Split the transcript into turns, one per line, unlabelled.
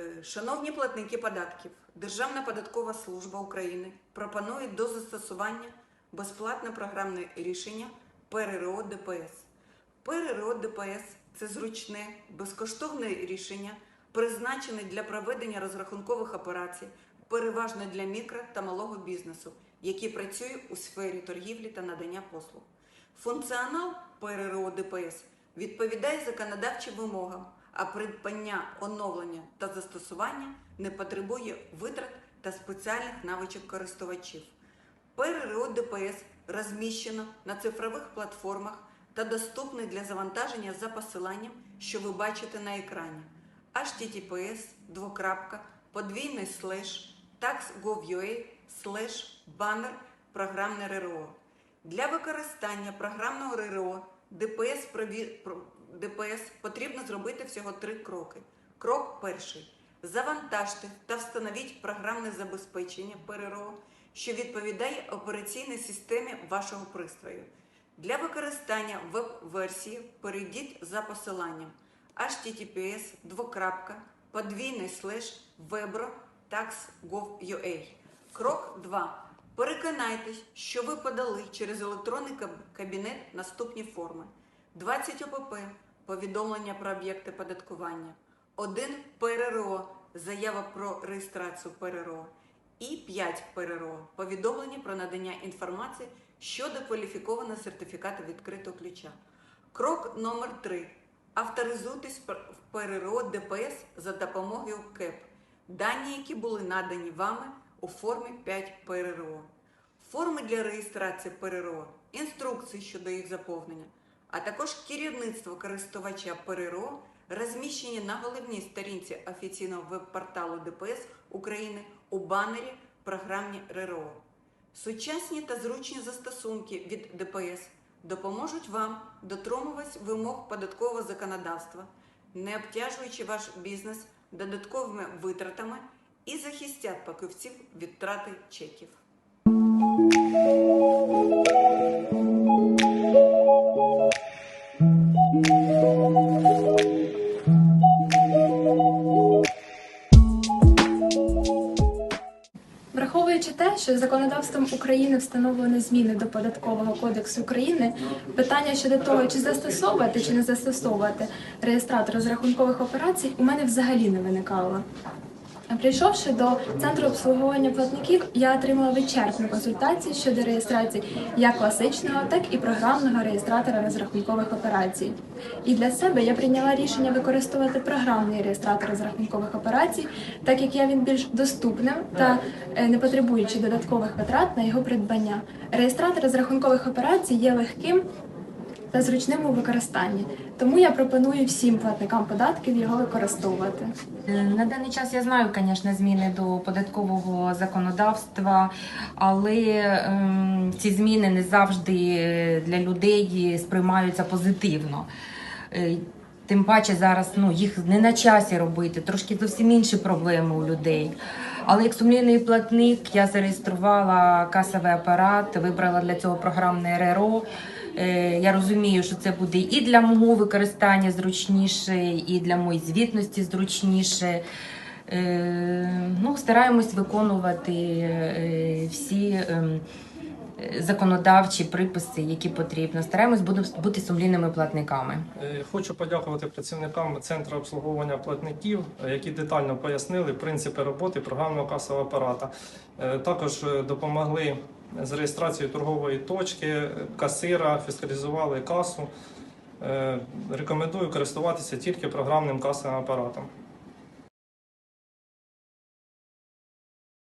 Е, Шановні платники податків, Державна податкова служба України пропонує до застосування безплатне програмне рішення ПРРО ДПС. ПРРО ДПС це зручне, безкоштовне рішення, призначене для проведення розрахункових операцій, переважно для мікро та малого бізнесу, який працює у сфері торгівлі та надання послуг. Функціонал ПРРО ДПС відповідає законодавчим вимогам, а придбання, оновлення та застосування не потребує витрат та спеціальних навичок користувачів. ПРРО ДПС розміщено на цифрових платформах та доступний для завантаження за посиланням, що ви бачите на екрані https двокрапка, подвійний слеш tax.gov.ua слеш банер програмне РРО. Для використання програмного РРО ДПС, прові- ДПС потрібно зробити всього три кроки. Крок перший. Завантажте та встановіть програмне забезпечення ПРРО, що відповідає операційній системі вашого пристрою. Для використання веб-версії перейдіть за посиланням https подвійний слеш webro tax.gov.ua. Крок 2. Переконайтесь, що ви подали через електронний кабінет наступні форми: 20 ОПП повідомлення про об'єкти податкування, 1 ПРРО заява про реєстрацію ПРРО і 5 ПРРО повідомлення про надання інформації щодо кваліфікованого сертифікату відкритого ключа. Крок номер 3. Авторизуйтесь в ПРРО ДПС за допомогою КЕП. Дані, які були надані вами у формі 5 ПРРО. Форми для реєстрації ПРРО, інструкції щодо їх заповнення, а також керівництво користувача ПРРО розміщені на головній сторінці офіційного веб-порталу ДПС України у банері програмні РРО. Сучасні та зручні застосунки від ДПС допоможуть вам дотримуватись вимог податкового законодавства, не обтяжуючи ваш бізнес додатковими витратами і захистять покупців від втрати чеків.
Враховуючи те, що законодавством України встановлено зміни до податкового кодексу України, питання щодо того, чи застосовувати чи не застосовувати реєстратор розрахункових операцій, у мене взагалі не виникало. Прийшовши до центру обслуговування платників, я отримала вичерпну консультацію щодо реєстрації як класичного, так і програмного реєстратора розрахункових операцій. І для себе я прийняла рішення використовувати програмний реєстратор розрахункових операцій, так як я він більш доступним та е, не потребуючи додаткових витрат на його придбання. Реєстратор розрахункових операцій є легким та зручним у використанні, тому я пропоную всім платникам податків його використовувати.
Е, На даний час я знаю, звісно, зміни до податкового законодавства, але ем, ці зміни не завжди для людей сприймаються позитивно. Е, Тим паче зараз ну, їх не на часі робити, трошки зовсім інші проблеми у людей. Але як сумлінний платник я зареєструвала касовий апарат, вибрала для цього програмне РРО. Е, Я розумію, що це буде і для мого використання зручніше, і для моєї звітності зручніше. Е, Ну, стараємось виконувати е, всі ем, законодавчі приписи, які потрібно. Стараємось бути, бути сумлінними платниками.
Е, Хочу подякувати працівникам центру обслуговування платників, е, які детально пояснили принципи роботи програмного касового апарата. Е, Також допомогли з реєстрацією торгової точки, касира, фіскалізували касу. Рекомендую користуватися тільки програмним касовим апаратом.